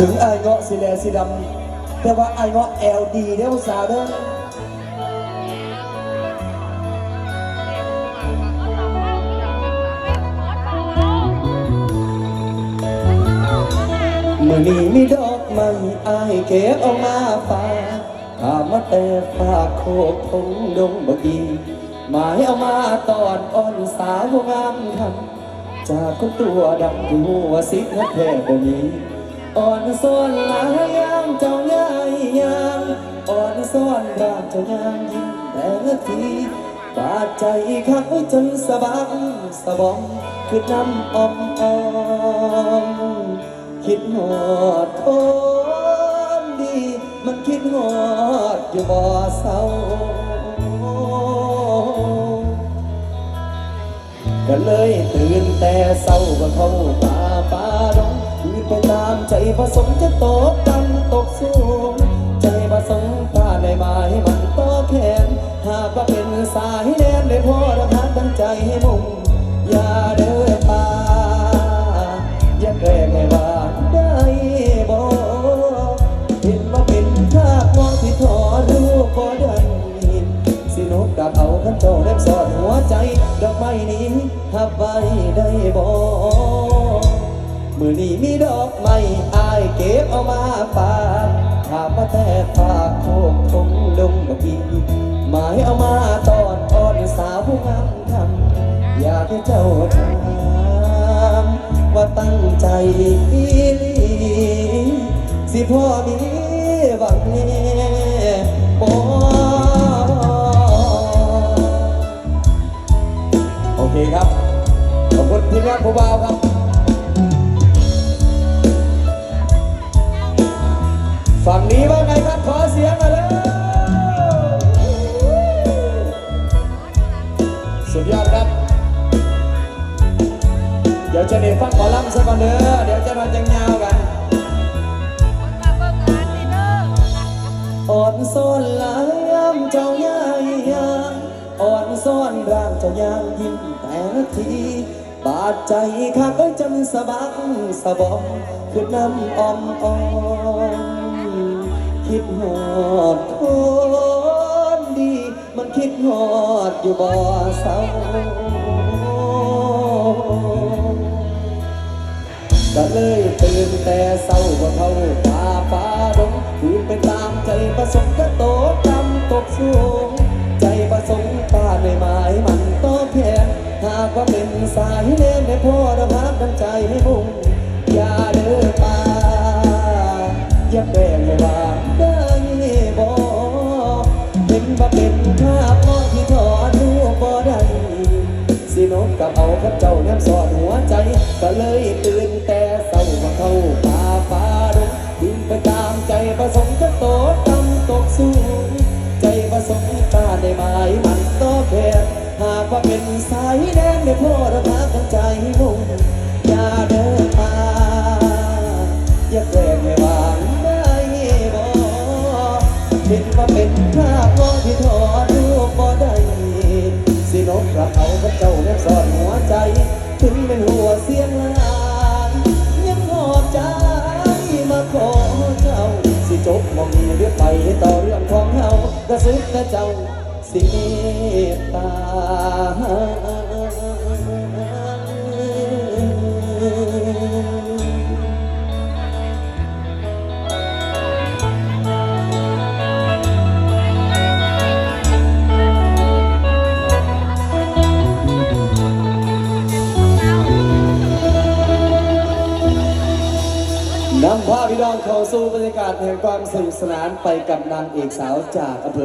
ถึงไอเงาะสีแลสีดำแต่ว่าไอเงาะ LD เด้อสาวเด้อเมื่อนี้มีดอกไม้อายเก็บเอามาฝากถามมาแต่ฝากโคกทงดงบกีหมายเอามาตอนอ่อนสาวงามคำจากคนตัวดำที่หัวสิกนักแท้บ่มี อ่อนส่วนหลายยามเจ้าย่ายยามอ่อนส่วนร่างเจ้ายามยิ้มแต่ละทีบาดใจคักจนสะบักสะบอมคือน้ำอมอมคิดหอดคนดี มันคิดหอดอยู่บ่เศร้าก็เลยตื่นแต่เศร้าก็เข้าป่าป่ ผสมจะตกต่ำตกสูงใจผสมป้าได้มาให้มันต่อแขนหากว่าเป็นสายแนมได้พอระพักตั้งใจให้มุ่งอย่าเดินป่าอย่าแกล้งให้ว่าได้บ่เห็นว่าเป็นภาพมองที่ถอดรูปบ่ได้สินกดักเอาขันเจ้าแนบสอดหัวใจดอกไม้นี้หับไว้ได้บ่มื่อนี้มีดอกไม้ ก็มาฝากถามาแต่ฝากโคกทงดงกบีหมายเอามาตอนอ่อนสาวผู้งามทำอยากให้เจ้าถามว่าตั้งใจอีลีสิพ่อมีหวังแน่บ่โอเคครับ ขอบคุณทีมงานผู้บ่าวครับ ฝั่งนี้ว่าไงครับขอเสียงมาเลยสุดยอดครับ เดี๋ยวจะเด็ฟังหมอลำสักก่อนเด้อเดี๋ยวจะนอนจังยาวกันอ่อนซ้อนหลายยามเจ้าย่ายามอ่อนซ้อนร่างเจ้ายามยิ้มแต่ละทีบาดใจคักเอ้ยจำสะบักสะบอมคือน้ำออมออม คิดหอดคนดี มันคิดหอดอยู่บ่เศร้าก็เลยตื่นแต่เศร้าก็เท่าป่าป่าดงคืนไปตามใจประสงค์ก็โตกำตกสูง ใจประสงค์ป้าในไม้มันต่อแขนหากว่าเป็นสายเล่นให้พ่อระพับน้ำใจให้มุ่ง กับเจ้าแนมสอดหัวใจ ก็เลยตื่นแต่เศร้ามาเข้าป่าฟ้าดงบินไปตามใจประสงค์จะโตตำตกสูงใจประสงค์ตาได้หมายมันต่อแค่หากว่าเป็นสายแดงในพ่อระพักใจมุ่ง หัวใจ ถึงเป็นหัวเสียงลานยังหอบใจมาขอเจ้า สิจบมองมีเรื่องไปต่อเรื่องของเฮากระซิบกระเจ้าสิเมตตานำพาพี่น้องเข้าสู่บรรยากาศแห่งความสนุกสนานไปกับนางเอกสาวจากอำเภอ